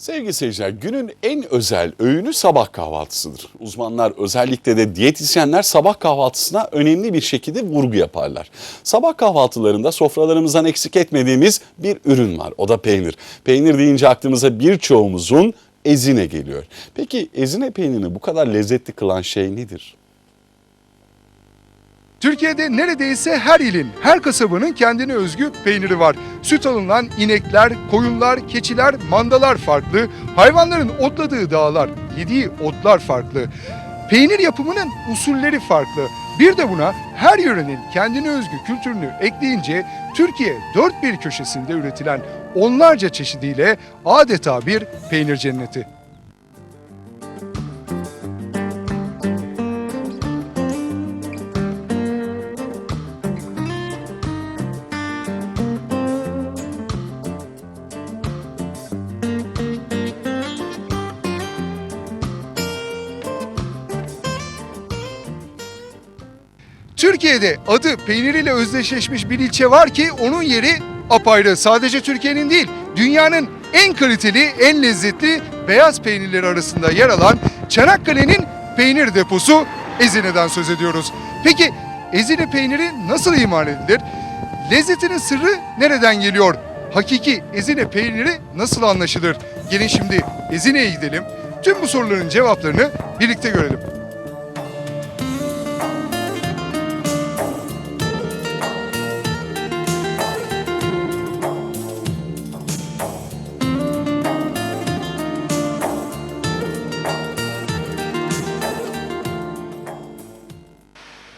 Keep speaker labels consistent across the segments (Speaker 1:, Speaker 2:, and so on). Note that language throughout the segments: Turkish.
Speaker 1: Sevgili seyirciler, günün en özel öğünü sabah kahvaltısıdır. Uzmanlar özellikle de diyetisyenler sabah kahvaltısına önemli bir şekilde vurgu yaparlar. Sabah kahvaltılarında sofralarımızdan eksik etmediğimiz bir ürün var. O da peynir. Peynir deyince aklımıza birçoğumuzun ezine geliyor. Peki ezine peynirini bu kadar lezzetli kılan şey nedir?
Speaker 2: Türkiye'de neredeyse her ilin, her kasabanın kendine özgü peyniri var. Süt alınan inekler, koyunlar, keçiler, mandalar farklı. Hayvanların otladığı dağlar, yediği otlar farklı. Peynir yapımının usulleri farklı. Bir de buna her yörenin kendine özgü kültürünü ekleyince Türkiye dört bir köşesinde üretilen onlarca çeşidiyle adeta bir peynir cenneti. Türkiye'de adı peyniriyle özdeşleşmiş bir ilçe var ki onun yeri apayrı. Sadece Türkiye'nin değil, dünyanın en kaliteli, en lezzetli beyaz peynirleri arasında yer alan Çanakkale'nin peynir deposu Ezine'den söz ediyoruz. Peki Ezine peyniri nasıl imal edilir? Lezzetinin sırrı nereden geliyor? Hakiki Ezine peyniri nasıl anlaşılır? Gelin şimdi Ezine'ye gidelim. Tüm bu soruların cevaplarını birlikte görelim.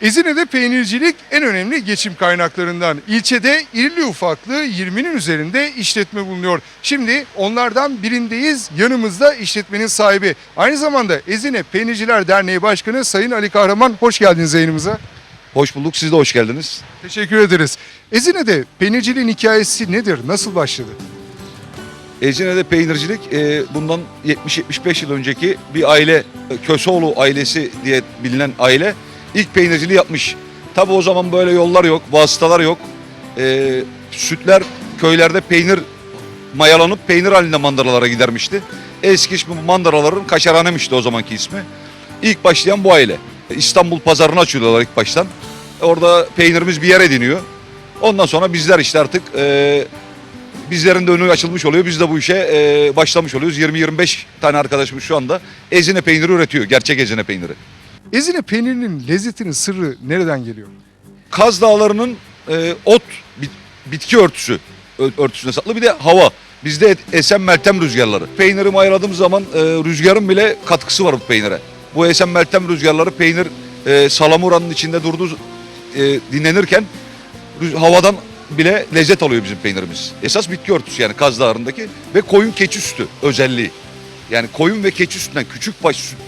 Speaker 2: Ezine'de peynircilik en önemli geçim kaynaklarından. İlçede irili ufaklı 20'nin üzerinde işletme bulunuyor. Şimdi onlardan birindeyiz. Yanımızda işletmenin sahibi. Aynı zamanda Ezine Peynirciler Derneği Başkanı Sayın Ali Kahraman. Hoş geldiniz yayınımıza.
Speaker 3: Hoş bulduk. Siz de hoş geldiniz.
Speaker 2: Teşekkür ederiz. Ezine'de peynirciliğin hikayesi nedir? Nasıl başladı?
Speaker 3: Ezine'de peynircilik e, bundan 70-75 yıl önceki bir aile e, Köseoğlu ailesi diye bilinen aile ilk peynirciliği yapmış. Tabi o zaman böyle yollar yok, vasıtalar yok. E, sütler köylerde peynir mayalanıp peynir halinde mandıralara gidermişti. Eski ismi bu mandıraların kaşarhanemişti o zamanki ismi. İlk başlayan bu aile. İstanbul pazarını açıyorlar ilk baştan. Orada peynirimiz bir yer ediniyor. Ondan sonra bizler işte artık e, bizlerin de önü açılmış oluyor. Biz de bu işe e, başlamış oluyoruz. 20-25 tane arkadaşımız şu anda ezine peyniri üretiyor. Gerçek ezine peyniri.
Speaker 2: Ezine peynirinin lezzetinin sırrı nereden geliyor?
Speaker 3: Kaz Dağları'nın e, ot bit- bitki örtüsü örtüsüne saklı bir de hava. Bizde esen meltem rüzgarları. Peyniri mayaladığımız zaman e, rüzgarın bile katkısı var bu peynire. Bu esen meltem rüzgarları peynir e, salamuranın içinde durduğu e, dinlenirken rüz- havadan bile lezzet alıyor bizim peynirimiz. Esas bitki örtüsü yani Kaz Dağları'ndaki ve koyun keçi sütü özelliği. Yani koyun ve keçi sütünden küçük baş süt,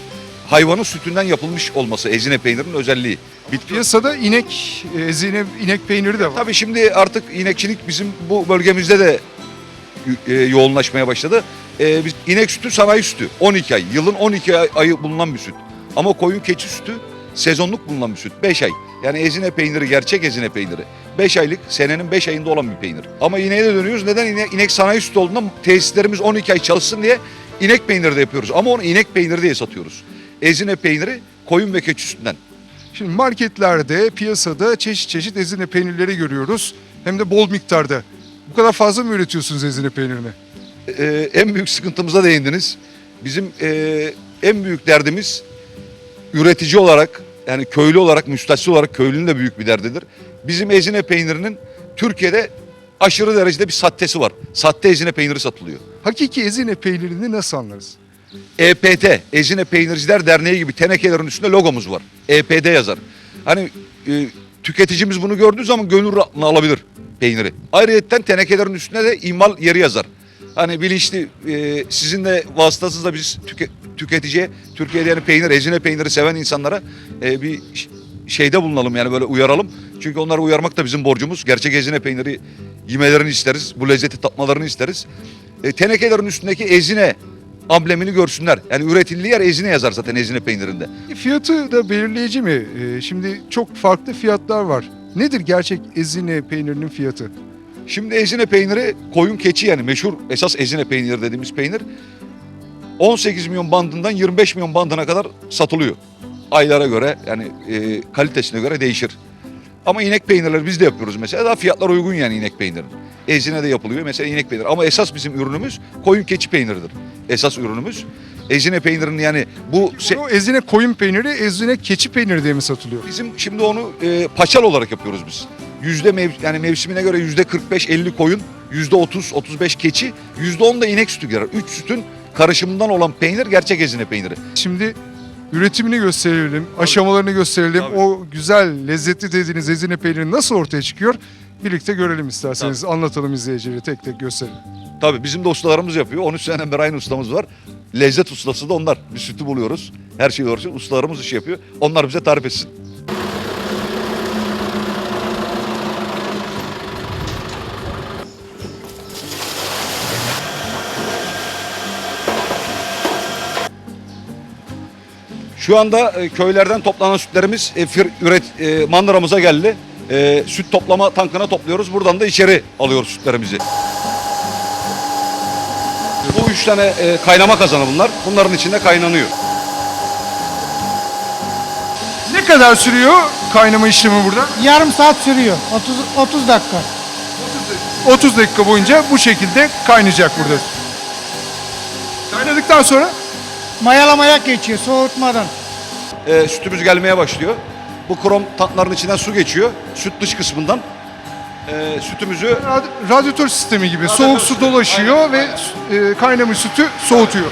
Speaker 3: hayvanın sütünden yapılmış olması ezine peynirinin özelliği. Bitki
Speaker 2: Piyasada inek, e, ezine inek peyniri de var.
Speaker 3: Tabii şimdi artık inekçilik bizim bu bölgemizde de e, yoğunlaşmaya başladı. E, biz inek sütü sanayi sütü 12 ay. Yılın 12 ay- ayı bulunan bir süt. Ama koyun keçi sütü sezonluk bulunan bir süt. 5 ay. Yani ezine peyniri gerçek ezine peyniri. 5 aylık senenin 5 ayında olan bir peynir. Ama ineğe de dönüyoruz. Neden? İnek, inek sanayi sütü olduğundan tesislerimiz 12 ay çalışsın diye inek peyniri de yapıyoruz. Ama onu inek peyniri diye satıyoruz. Ezine peyniri koyun ve keçi sütünden.
Speaker 2: Şimdi marketlerde, piyasada çeşit çeşit ezine peynirleri görüyoruz. Hem de bol miktarda. Bu kadar fazla mı üretiyorsunuz ezine peynirini?
Speaker 3: Ee, en büyük sıkıntımıza değindiniz. Bizim e, en büyük derdimiz üretici olarak yani köylü olarak, müstahsil olarak köylünün de büyük bir derdidir. Bizim ezine peynirinin Türkiye'de aşırı derecede bir sahtesi var. Sahte ezine peyniri satılıyor.
Speaker 2: Hakiki ezine peynirini nasıl anlarız?
Speaker 3: EPT, Ezine Peynirciler Derneği gibi tenekelerin üstünde logomuz var. EPD yazar. Hani e, tüketicimiz bunu gördüğü zaman gönül alabilir peyniri. Ayrıca tenekelerin üstünde de imal yeri yazar. Hani bilinçli e, sizin de vasıtasızla biz tüke- tüketiciye Türkiye'de yani peynir, ezine peyniri seven insanlara e, bir şeyde bulunalım yani böyle uyaralım. Çünkü onları uyarmak da bizim borcumuz. Gerçek ezine peyniri yemelerini isteriz. Bu lezzeti tatmalarını isteriz. E, tenekelerin üstündeki ezine amblemini görsünler. Yani üretildiği yer ezine yazar zaten ezine peynirinde.
Speaker 2: Fiyatı da belirleyici mi? Ee, Şimdi çok farklı fiyatlar var. Nedir gerçek ezine peynirinin fiyatı?
Speaker 3: Şimdi ezine peyniri koyun keçi yani meşhur esas ezine peyniri dediğimiz peynir 18 milyon bandından 25 milyon bandına kadar satılıyor. Aylara göre yani e, kalitesine göre değişir. Ama inek peynirleri biz de yapıyoruz mesela. Daha fiyatlar uygun yani inek peynirin. Ezine de yapılıyor mesela inek peyniri. Ama esas bizim ürünümüz koyun keçi peyniridir. Esas ürünümüz. Ezine peynirinin yani bu se-
Speaker 2: Bu ezine koyun peyniri, ezine keçi peyniri diye mi satılıyor?
Speaker 3: bizim şimdi onu e, paçal olarak yapıyoruz biz. Yüzde mev, yani mevsimine göre yüzde 45-50 koyun, yüzde 30-35 keçi, yüzde 10 da inek sütü girer. Üç sütün karışımından olan peynir gerçek ezine peyniri.
Speaker 2: Şimdi üretimini gösterelim, aşamalarını gösterelim.
Speaker 3: Tabii.
Speaker 2: O güzel, lezzetli dediğiniz ezine peyniri nasıl ortaya çıkıyor? Birlikte görelim isterseniz. Anlatalım izleyicilere tek tek gösterelim.
Speaker 3: Tabii bizim de ustalarımız yapıyor. 13 seneden beri aynı ustamız var. Lezzet ustası da onlar. Biz sütü buluyoruz. Her şeyi doğrusu ustalarımız iş yapıyor. Onlar bize tarif etsin. Şu anda e, köylerden toplanan sütlerimiz e, fir- üret e, mandıramıza geldi. E, süt toplama tankına topluyoruz. Buradan da içeri alıyoruz sütlerimizi. Üç tane e, kaynama kazanı bunlar. Bunların içinde kaynanıyor.
Speaker 2: Ne kadar sürüyor kaynama işlemi burada?
Speaker 4: Yarım saat sürüyor. 30 30 dakika.
Speaker 2: 30 dakika boyunca bu şekilde kaynayacak burada. Kaynadıktan sonra
Speaker 4: Mayalamaya geçiyor soğutmadan.
Speaker 3: E, sütümüz gelmeye başlıyor. Bu krom tankların içinden su geçiyor. Süt dış kısmından. E, sütümüzü
Speaker 2: rad- radyatör sistemi gibi soğuk su dolaşıyor ve e, kaynamış sütü soğutuyor.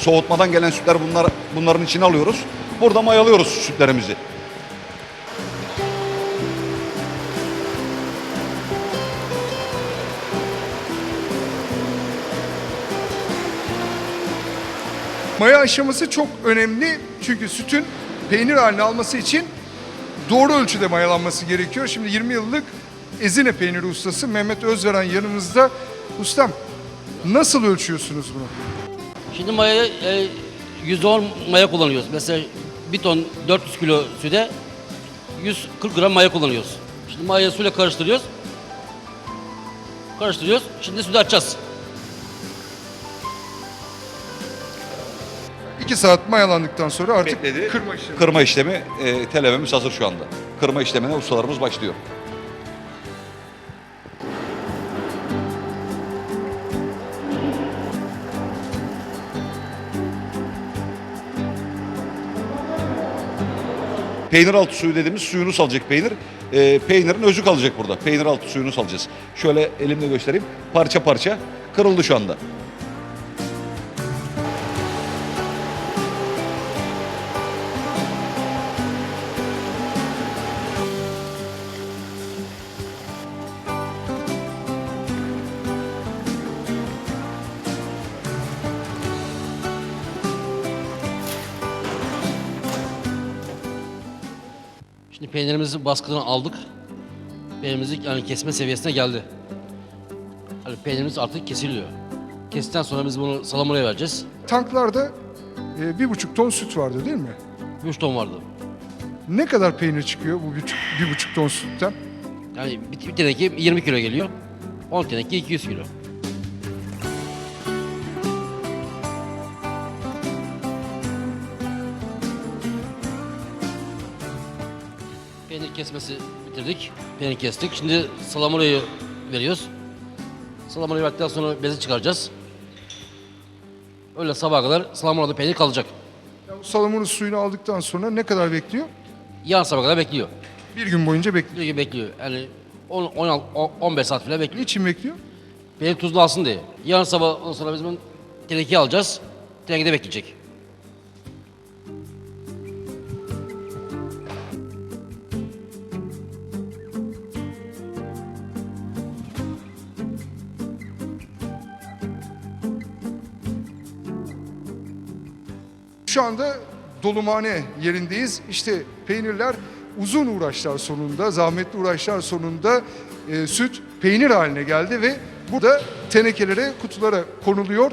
Speaker 3: Soğutmadan gelen sütler bunlar bunların içine alıyoruz. Burada mayalıyoruz sütlerimizi.
Speaker 2: Maya aşaması çok önemli çünkü sütün peynir haline alması için doğru ölçüde mayalanması gerekiyor. Şimdi 20 yıllık Ezine peyniri ustası Mehmet Özveren yanımızda. Ustam nasıl ölçüyorsunuz bunu?
Speaker 5: Şimdi mayaya e, %10 maya kullanıyoruz. Mesela bir ton 400 kilo süde 140 gram maya kullanıyoruz. Şimdi mayayı suyla karıştırıyoruz. Karıştırıyoruz. Şimdi sütü açacağız.
Speaker 2: 2 saat mayalandıktan sonra artık
Speaker 3: Bekledi.
Speaker 2: kırma işlemi.
Speaker 3: Kırma işlemi, e, telememiz hazır şu anda. Kırma işlemine ustalarımız başlıyor. Peynir altı suyu dediğimiz suyunu salacak peynir. E, peynirin özü kalacak burada. Peynir altı suyunu salacağız. Şöyle elimle göstereyim. Parça parça kırıldı şu anda.
Speaker 5: Peynirimizi baskıdan aldık. Peynirimiz yani kesme seviyesine geldi. Hani peynirimiz artık kesiliyor. Kestikten sonra biz bunu salamuraya vereceğiz.
Speaker 2: Tanklarda e, bir buçuk ton süt vardı değil mi?
Speaker 5: 3 ton vardı.
Speaker 2: Ne kadar peynir çıkıyor bu bir, bir buçuk ton sütten?
Speaker 5: Yani bir, bir teneke 20 kilo geliyor. 10 teneke 200 kilo. Peynir kesmesi bitirdik. Peynir kestik. Şimdi salamurayı veriyoruz. Salamurayı verdikten sonra bezi çıkaracağız. Öyle sabaha kadar salamurada peynir kalacak.
Speaker 2: Salamurun suyunu aldıktan sonra ne kadar bekliyor?
Speaker 5: Yarın sabaha kadar bekliyor.
Speaker 2: Bir gün boyunca bekliyor.
Speaker 5: Bir gün bekliyor. Yani 10, 16, 15 saat falan bekliyor.
Speaker 2: Niçin bekliyor?
Speaker 5: Peynir tuzlu alsın diye. Yarın sabah ondan sonra biz bunu tenekeye alacağız. Tenekede bekleyecek.
Speaker 2: Şu anda dolumhane yerindeyiz. İşte peynirler uzun uğraşlar sonunda, zahmetli uğraşlar sonunda e, süt peynir haline geldi ve burada tenekelere, kutulara konuluyor.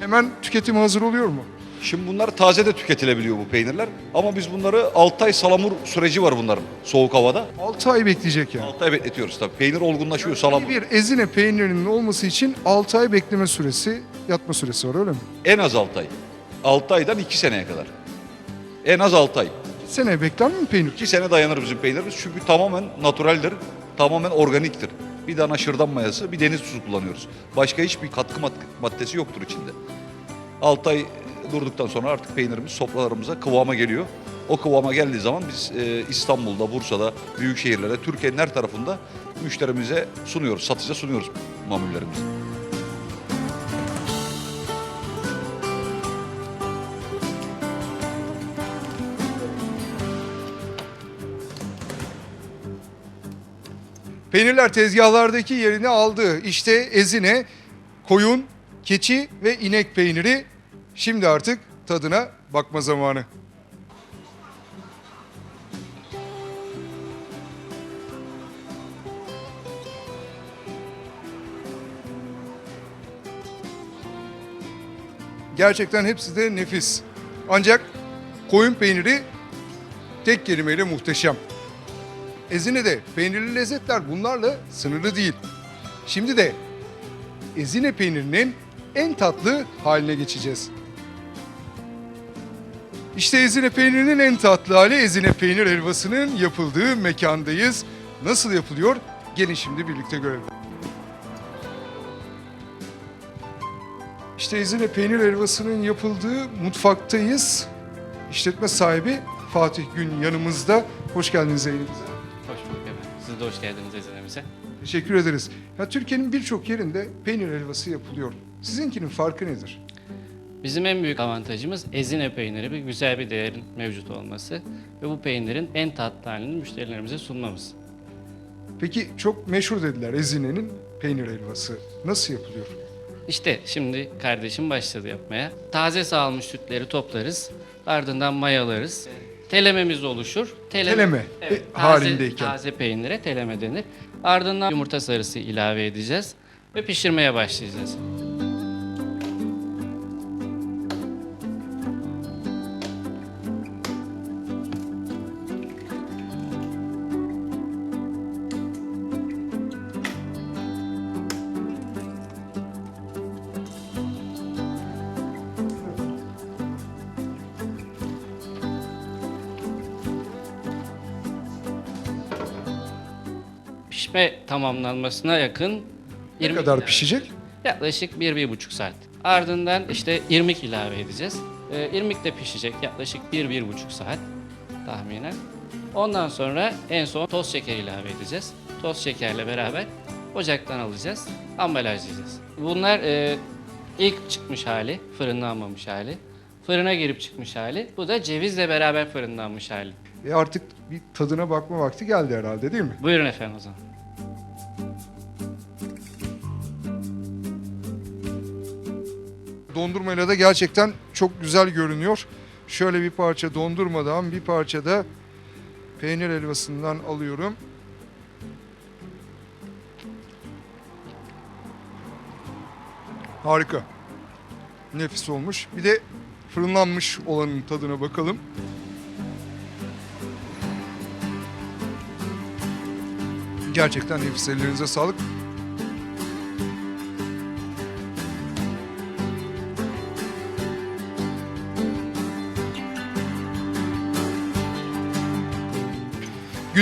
Speaker 2: Hemen tüketime hazır oluyor mu?
Speaker 3: Şimdi bunlar taze de tüketilebiliyor bu peynirler. Ama biz bunları 6 ay salamur süreci var bunların soğuk havada.
Speaker 2: 6 ay bekleyecek yani.
Speaker 3: 6 ay bekletiyoruz tabii. Peynir olgunlaşıyor salamur.
Speaker 2: Bir ezine peynirinin olması için 6 ay bekleme süresi, yatma süresi var öyle mi?
Speaker 3: En az 6 ay. 6 aydan 2 seneye kadar. En az 6 ay.
Speaker 2: Sene bekler mi peynir?
Speaker 3: 2 sene dayanır bizim peynirimiz çünkü tamamen naturaldir, tamamen organiktir. Bir dana şırdan mayası, bir deniz tuzu kullanıyoruz. Başka hiçbir katkı mad- maddesi yoktur içinde. 6 ay durduktan sonra artık peynirimiz sofralarımıza kıvama geliyor. O kıvama geldiği zaman biz e, İstanbul'da, Bursa'da, büyük şehirlerde, Türkiye'nin her tarafında müşterimize sunuyoruz, satışa sunuyoruz mamullerimizi.
Speaker 2: Peynirler tezgahlardaki yerini aldı. İşte ezine, koyun, keçi ve inek peyniri. Şimdi artık tadına bakma zamanı. Gerçekten hepsi de nefis. Ancak koyun peyniri tek kelimeyle muhteşem. Ezine'de peynirli lezzetler bunlarla sınırlı değil. Şimdi de Ezine peynirinin en tatlı haline geçeceğiz. İşte Ezine peynirinin en tatlı hali Ezine peynir helvasının yapıldığı mekandayız. Nasıl yapılıyor? Gelin şimdi birlikte görelim. İşte Ezine peynir helvasının yapıldığı mutfaktayız. İşletme sahibi Fatih Gün yanımızda. Hoş geldiniz yayınımıza.
Speaker 6: Siz de hoş geldiniz izlememize.
Speaker 2: Teşekkür ederiz. Ya Türkiye'nin birçok yerinde peynir helvası yapılıyor. Sizinkinin farkı nedir?
Speaker 6: Bizim en büyük avantajımız ezine peyniri bir güzel bir değerin mevcut olması ve bu peynirin en tatlı halini müşterilerimize sunmamız.
Speaker 2: Peki çok meşhur dediler Ezine'nin peynir helvası. Nasıl yapılıyor?
Speaker 6: İşte şimdi kardeşim başladı yapmaya. Taze sağılmış sütleri toplarız. Ardından mayalarız. Telememiz oluşur.
Speaker 2: Teleme,
Speaker 6: Evet,
Speaker 2: e,
Speaker 6: taze,
Speaker 2: halindeyken.
Speaker 6: Taze peynire teleme denir. Ardından yumurta sarısı ilave edeceğiz ve pişirmeye başlayacağız. Pişme tamamlanmasına yakın
Speaker 2: Ne
Speaker 6: 20
Speaker 2: kadar pişecek?
Speaker 6: Yaklaşık 1-1,5 saat. Ardından işte irmik ilave edeceğiz. Ee, irmik de pişecek yaklaşık 1-1,5 saat tahminen. Ondan sonra en son toz şeker ilave edeceğiz. Toz şekerle beraber ocaktan alacağız, ambalajlayacağız. Bunlar e, ilk çıkmış hali, fırınlanmamış hali. Fırına girip çıkmış hali. Bu da cevizle beraber fırınlanmış hali.
Speaker 2: E artık bir tadına bakma vakti geldi herhalde değil mi?
Speaker 6: Buyurun efendim o zaman.
Speaker 2: Dondurmayla da gerçekten çok güzel görünüyor. Şöyle bir parça dondurmadan bir parça da peynir helvasından alıyorum. Harika. Nefis olmuş. Bir de fırınlanmış olanın tadına bakalım. Gerçekten nefis. Ellerinize sağlık.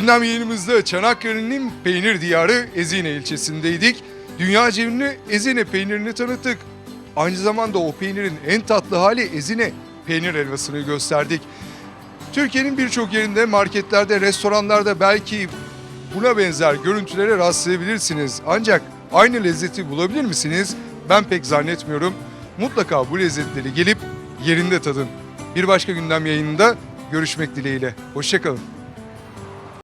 Speaker 2: Gündem yayınımızda Çanakkale'nin peynir diyarı Ezine ilçesindeydik. Dünya ünlü Ezine peynirini tanıttık. Aynı zamanda o peynirin en tatlı hali Ezine peynir helvasını gösterdik. Türkiye'nin birçok yerinde marketlerde, restoranlarda belki buna benzer görüntülere rastlayabilirsiniz. Ancak aynı lezzeti bulabilir misiniz? Ben pek zannetmiyorum. Mutlaka bu lezzetleri gelip yerinde tadın. Bir başka gündem yayınında görüşmek dileğiyle. Hoşçakalın.